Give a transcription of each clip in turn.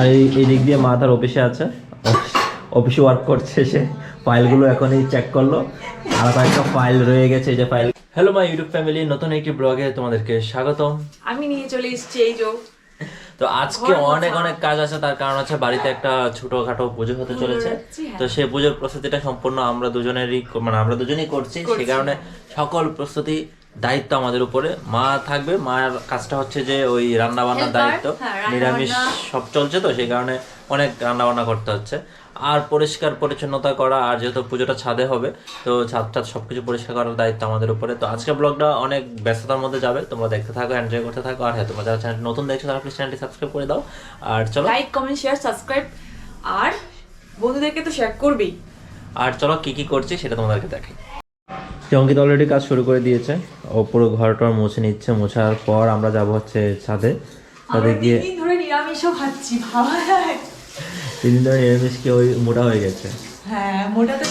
আর এই দিক দিয়ে মা তার অফিসে আছে। অফিসে ওয়ার্ক করছে সে। ফাইলগুলো এখনই চেক করল। আর কয়েকটা ফাইল রয়ে গেছে এই যে file hello my YouTube family নতুন একটি ব্লগে তোমাদেরকে স্বাগতম। আমি নিয়ে চলে এসেছি এই তো আজকে অনেক অনেক কাজ আছে তার কারণ হচ্ছে বাড়িতে একটা ছোটখাটো পুজো হতে চলেছে। হ্যাঁ। তো সেই পুজোর প্রস্তুতিটা সম্পূর্ণ আমরা দুজনেরই মানে আমরা দুজনেই করছি সেই কারণে সকল প্রস্তুতি দায়িত্ব আমাদের উপরে। মা থাকবে মায়ের কাজটা হচ্ছে যে ওই রান্না বান্নার দায়িত্ব। হ্যাঁ, নিরামিষ সব চলছে তো সেই কারণে অনেক রান্না বান্না করতে হচ্ছে। আর পরিষ্কার পরিচ্ছন্নতা করা আর যেহেতু পুজোটা ছাদে হবে তো ছাদ টাদ সবকিছু পরিষ্কার করার দায়িত্ব আমাদের উপরে। তো আজকের ব্লগটা অনেক ব্যস্ততার মধ্যে যাবে। তোমরা দেখতে থাকো এনজয় করতে থাকো। আর হ্যাঁ তোমরা যারা চ্যানেল নতুন দেখছ তারা প্লিজ চ্যানেলটি সাবস্ক্রাইব করে দাও। আর চলো। লাইক কমেন্ট শেয়ার সাবস্ক্রাইব আর বন্ধুদেরকে তো শেয়ার করবেই। আর চলো কি কি করছি সেটা তোমাদেরকে দেখাই। অঙ্কিত অলরেডি কাজ শুরু করে দিয়েছে। ও পুরো ঘরটা মুছে নিচ্ছে মোছার পর আমরা যাব হচ্ছে ছাদে। ছাদে গিয়ে তিন দিন ধরে নিরামিষও খাচ্ছি ভাবা যায়। তিন দিন ধরে নিরামিষ খেয়ে ওই মোটা হয়ে গেছে? হ্যাঁ মোটা তো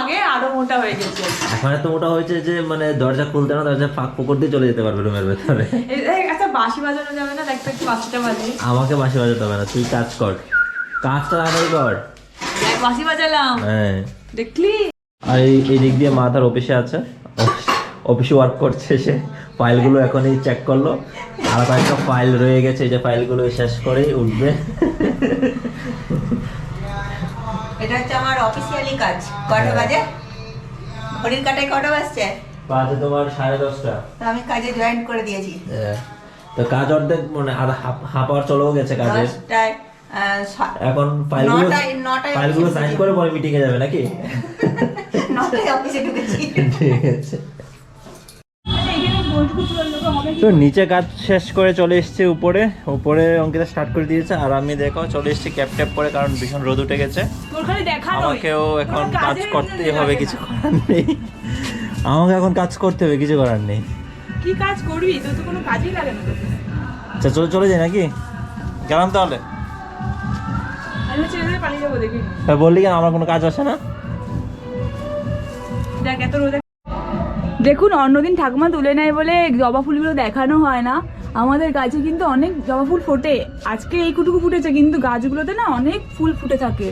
আগে আরও মোটা হয়ে গেছে। এখন এত মোটা হয়েছে যে মানে দরজা খুলতে না দরজা ফাঁক পুকুর দিয়ে চলে যেতে পারবে রুমের ভেতরে। এই এই বাঁশি বাজানো যাবে না? দেখতে একটু বাঁশিটা বাজে। আমাকে বাসি বাজাতে হবে না তুই কাজ কর। কাজটা তাড়াতাড়ি কর। বাঁশি বাজালাম। হ্যাঁ। দেখলি? আর এই এই দিক দিয়ে মা তার অফিসে আছে। অফিসে ওয়ার্ক করছে সে। ফাইলগুলো এখনই চেক করল। আর কয়েকটা ফাইল রয়ে গেছে। যে ফাইলগুলো শেষ করেই উঠবে। এটা হচ্ছে আমার অফিসিয়ালি কাজ। কটা বাজে? ঘড়ির কাটায় কটা বাজছে? বাজে তোমার সাড়ে দশটা। তো আমি কাজে জয়েন করে দিয়েছি। হ্যাঁ। তো কাজ অর্ধেক মানে আর হাফ আওয়ার চলেও গেছে স- এখন ফাইলগুলো ফাইলগুলো সাইন করে পরে মিটিং এ যাবে নাকি? তো নিচে কাজ শেষ করে চলে এসেছে উপরে। উপরে অঙ্কিতা স্টার্ট করে দিয়েছে আর আমি দেখো চলে এসেছি ক্যাপ ট্যাপ করে কারণ ভীষণ রোদ উঠে গেছে। আমাকেও এখন কাজ করতে হবে কিছু করার নেই। আমাকে এখন কাজ করতে হবে কিছু করার নেই। কি কাজ করবি? তোর তো কোনো কাজই লাগে না। তোকে। আচ্ছা চলে চলে যাই নাকি? গেলাম তাহলে। আমি ছেড়ে পালিয়ে যাব দেখি। তা বললি কেন আমার কোনো কাজ আসে না? দেখ এত রোদে দেখুন অন্যদিন ঠাকুমা তুলে নেয় বলে জবা ফুলগুলো দেখানো হয় না। আমাদের গাছে কিন্তু অনেক জবা ফুল ফোটে। আজকে এইটুকু ফুটেছে কিন্তু গাছগুলোতে না অনেক ফুল ফুটে থাকে।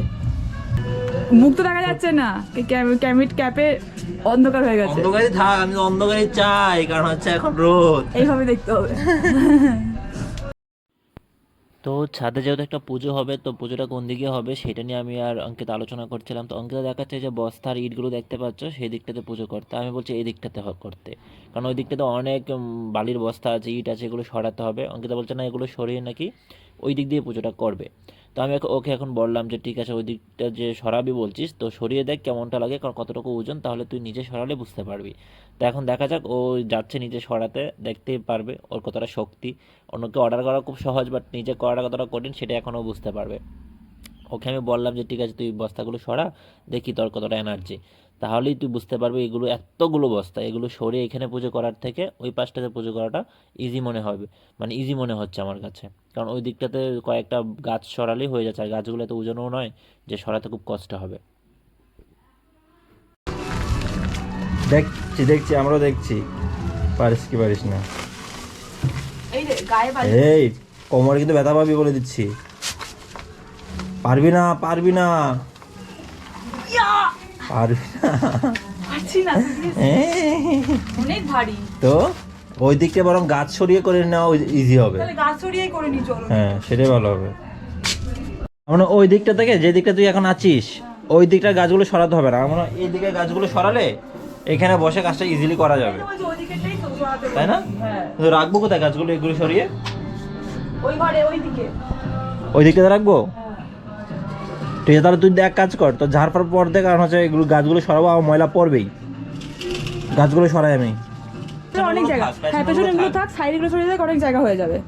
মুখ তো দেখা যাচ্ছে না। ক্যামিট ক্যাপে অন্ধকার হয়ে গেছে। অন্ধকারই থাক আমি তো অন্ধকারই চাই কারণ হচ্ছে এখন রোদ। এইভাবে দেখতে হবে। তো ছাদে যেহেতু একটা পুজো হবে, তো পুজোটা কোন দিকে হবে সেটা নিয়ে আমি আর অঙ্কিত আলোচনা করছিলাম। তো অঙ্কিতা দেখাচ্ছে যে বস্তার ইটগুলো দেখতে পাচ্ছ, সেই দিকটাতে পুজো করতে। আমি বলছি এই দিকটাতে করতে। কারণ ওই দিকটাতে অনেক বালির বস্তা আছে, ইট আছে, এগুলো সরাতে হবে। অঙ্কিতা বলছে, না, এগুলো সরিয়ে নাকি ওই দিক দিয়ে পুজোটা করবে। তো আমি ওকে- এখন বললাম যে, ঠিক আছে, ওই দিকটা যে সরাবি বলছিস, তো সরিয়ে দেখ কেমনটা লাগে, কারণ কতটুকু ওজন, তাহলে তুই নিজে সরালে বুঝতে পারবি। তো এখন দেখা যাক, ও যাচ্ছে নিজে সরাতে, দেখতেই পারবে ওর কতটা শক্তি। অন্যকে অর্ডার করা খুব সহজ বাট নিজে করাটা কতটা কঠিন, সেটা এখনও বুঝতে পারবে। ওকে আমি বললাম যে, ঠিক আছে, তুই বস্তাগুলো সরা, দেখি তোর কতটা এনার্জি তাহলেই তুই বুঝতে পারবি এগুলো এতগুলো বস্তা এগুলো সরিয়ে এখানে পুজো করার থেকে ওই পাশটাতে পুজো করাটা ইজি মনে হবে মানে ইজি মনে হচ্ছে আমার কাছে। কারণ ওই দিকটাতে কয়েকটা গাছ সরালেই হয়ে যাচ্ছে আর গাছগুলো এত ওজনও নয় যে সরাতে খুব কষ্ট হবে। দেখছি দেখছি আমরাও দেখছি। পারিস কি পারিস না। এই রে এই কোমরে কিন্তু ব্যথা পাবি বলে দিচ্ছি। পারবি না পারবি না। পারবি না অনেক ভারী। তো ওই দিকটা বরং গাছ সরিয়ে করে নেওয়া ইজি হবে। গাছ ছড়িয়েই করে নি চলো। হ্যাঁ সেটাই ভালো হবে। মানে ওই দিকটা থেকে যে দিকটা তুই এখন আছিস ওই দিকটা গাছগুলো সরাতে হবে না। আমরা এই দিকে গাছগুলো সরালে এখানে বসে কাজটা ইজিলি করা যাবে। তাই না? হ্যাঁ। রাখব কোথায় গাছগুলো এগুলো সরিয়ে? ওই ঘরে ওইদিকে ওই দিকটাতে রাখব? ঠিক আছে তাহলে তুই এক কাজ কর তো ঝাড় পার পর দে কারণ হচ্ছে এগুলো গাছগুলো সরাবো আমার ময়লা পড়বেই। গাছগুলো সরাই আমি। অনেক জায়গা। থাক, হ্যাঁ পেছনে পেছনে থাক। সাইডগুলো সরিয়ে দেখ অনেক জায়গা হয়ে যাবে।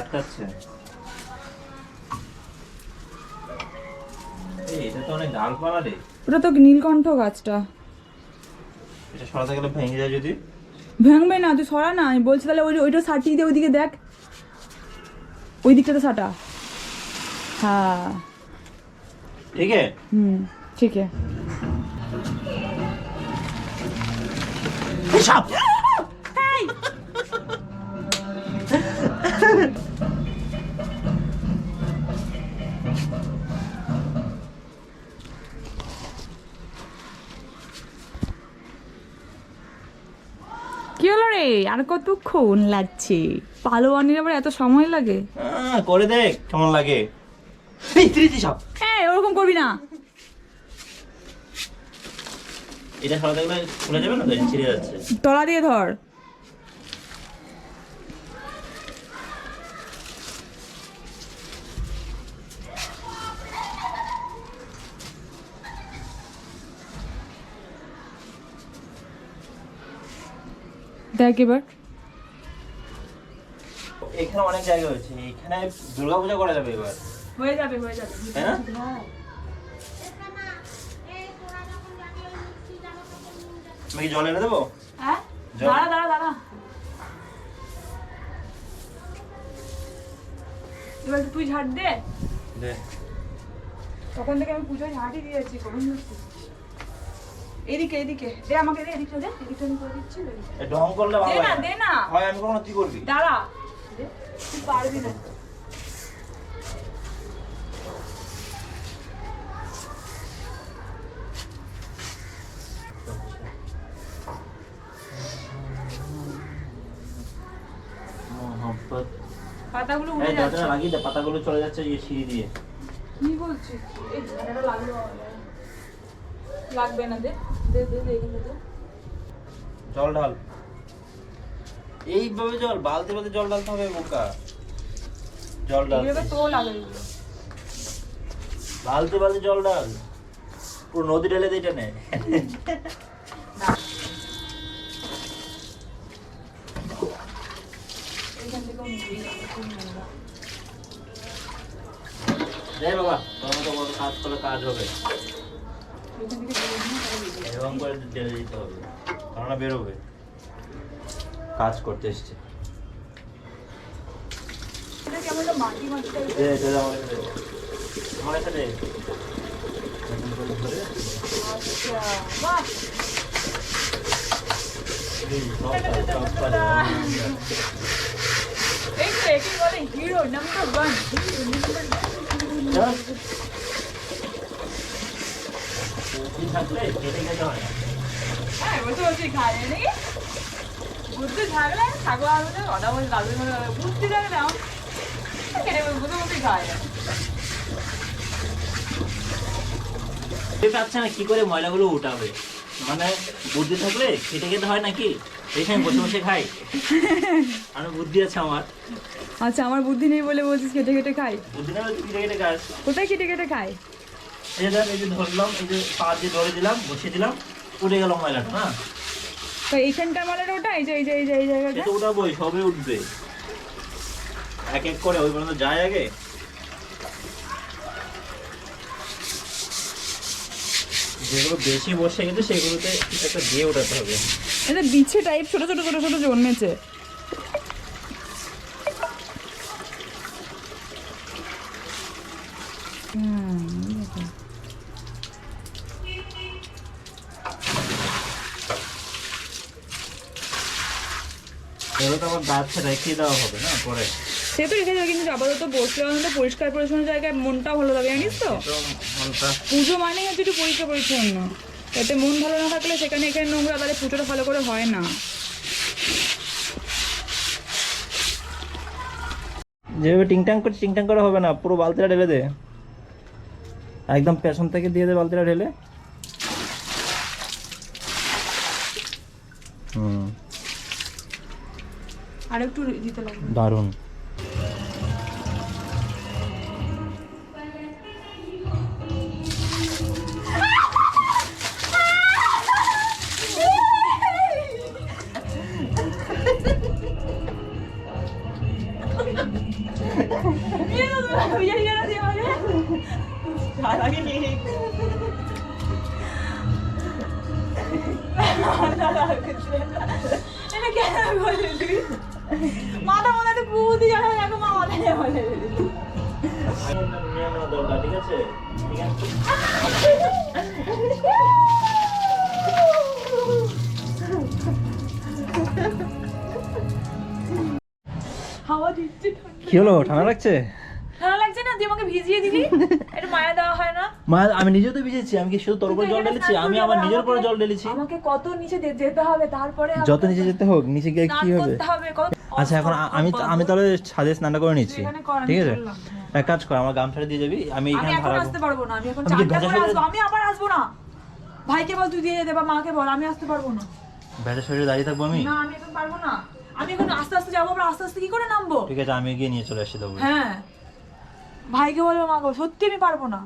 আটকাচ্ছে। এটা তো অনেক ডালপালা রে। ওটা তো নীলকণ্ঠ গাছটা। এটা সরাতে গেলে ভেঙে যায় যদি। ভাঙবে না তুই সরা না আমি বলছি তাহলে ওই ওইটা সাটিয়ে দিয়ে ওইদিকে দেখ। ওই দিকটাতে সাটা। হ্যাঁ। ঠিক হুম ঠিক আছে। সাপ! আর কতক্ষণ লাগছে? পালোয়ানির আবার এত সময় লাগে? করে দেখ কেমন লাগে। এই, ওরকম করবি না। এটা সরাতে গেলে খুলে যাবে না ছিঁড়ে যাচ্ছে। তলা দিয়ে ধর। দেখ এবার। এখানে অনেক জায়গা হয়েছে এখানে দুর্গাপূজা করা যাবে এবার। হয়ে যাবে হয়ে যাবে। তাই না? আমি কি জল এনে দেবো? হ্যাঁ? দাঁড়া দাঁড়া দাঁড়া। এবার তুই ঝাড় দে। দে। তখন থেকে আমি পুজোয় ঝাঁটি দিয়েছি কখন এদিকে এদিকে। দে আমাকে দে এদিকটা দে এদিকটা আমি করে দিচ্ছি ঢং করলে ভালো দে না দে না। হয় আমি তুই করবি? দাঁড়া। তুই পারবি না। পাতাগুলো উড়ে যাচ্ছে। লাগিয়ে দে পাতাগুলো চলে যাচ্ছে এই সিঁড়ি দিয়ে। কি বলছিস? এই গায়ে। লাগবে না দে দে দে দে জল ঢাল। এইভাবে জল বালতি বালতি জল ঢালতে হবে বোকা জল ঢাল। এইভাবে তো এগুলো। বালতি বালতি জল ঢাল। পুরো নদী ঢেলে দিই নোংরা। যাই বাবা তোর মতো কত কাজ করলে কাজ হবে। এরকম করে ঢেলে দিতে হবে কেননা বেরোবে। কাজ করতে এসছে। হিরো নাম্বার ওয়ান থাকলে কেটে গেলে হয় না। বসে বসে খায় নাকি বুদ্ধি থাকলে থাকলে আর বলছে কথা বলছে দাদু বুদ্ধি থাকলে আমার খেটে বসে বসে খায় পাচ্ছে না। কি করে ময়লাগুলো উঠাবে? মানে বুদ্ধি থাকলে খেটে খেতে হয় নাকি? এখানে বসে বসে খাই। আর বুদ্ধি আছে আমার। আচ্ছা আমার বুদ্ধি নেই বলে বলছিস খেটে খেটে খাই? বুদ্ধি না কেটে কেটে খাস। কোথায় কেটে কেটে খায় এই যে দেখ, এই যে ধরলাম এই যে পা দিয়ে ধরে দিলাম বসিয়ে দিলাম উঠে গেল ময়লাটা না তো এইখানকার মালাটা ওটা এই যে এই যে এই যে এই জায়গাটা? সে তো উঠাবোই সবে উঠবে। এক এক করে ওই পর্যন্ত যায় আগে? যেগুলো বেশি বসে সেগুলোতে একটা দিয়ে ওঠাতে হবে। এটা বিছে টাইপ ছোট ছোট ছোট ছোট জন্মেছে। হুম, এগুলো তো আবার গাছে রেখে দেওয়া হবে না পরে। সে তো রেখে যাবে কিন্তু আপাতত বসলে অন্তত পরিষ্কার পরিচ্ছন্ন জায়গায় মনটা ভালো লাগে জানিস তো? মনটা পুজো মানেই হচ্ছে একটু পরিষ্কার পরিচ্ছন্ন। এতে মন ভালো না থাকলে সেখানে এখানে নোংরা তাহলে পুজোটা ভালো করে হয় না। যেভাবে টিংটাং করছে টিংটাং করা হবে না পুরো বালতিটা ঢেলে দে। একদম পেছন থেকে দিয়ে দে বালতিটা ঢেলে। হুম। আর একটু দিতে লাগবে। দারুণ। এটা কেন বললি? মাথা মনে তো কুদি যাবে দেখো মা মাথায় বলে দরকার ঠিক আছে ঠিক আছে হাওয়া দিচ্ছে ঠান্ডা কি হলো? ঠান্ডা লাগছে? ঠান্ডা লাগছে না? তুই আমাকে ভিজিয়ে দিলি? এটা মায়া দেওয়া হয় না? মা আমি নিজেও তো ভিজেছি আমি কি শুধু তোর উপর জল ঢেলেছি? আমি আমার নিজের উপরে জল ঢেলেছি। আমাকে কত নিচে যেতে হবে তারপরে যত নিচে যেতে হোক নিচে গিয়ে কি হবে? আচ্ছা এখন আমি আমি তাহলে ছাদে স্নানটা করে নিচ্ছি। ঠিক আছে? এক কাজ কর আমার গামছাটা দিয়ে যাবি আমি এখানে আসতে পারব না আমি এখন আমি ভেজা আবার আসব না। ভাইকে বল তুই দিয়ে যেতে বা মাকে বল আমি আসতে পারব না। ব্যাটের শরীরে দাঁড়িয়ে থাকব আমি? না আমি এখন পারব না। আমি এখন আস্তে আস্তে যাব আবার আস্তে আস্তে কি করে নামবো? ঠিক আছে আমি গিয়ে নিয়ে চলে আসছি তবে হ্যাঁ। ভাইকে বলব মাকে সত্যি আমি পারব না।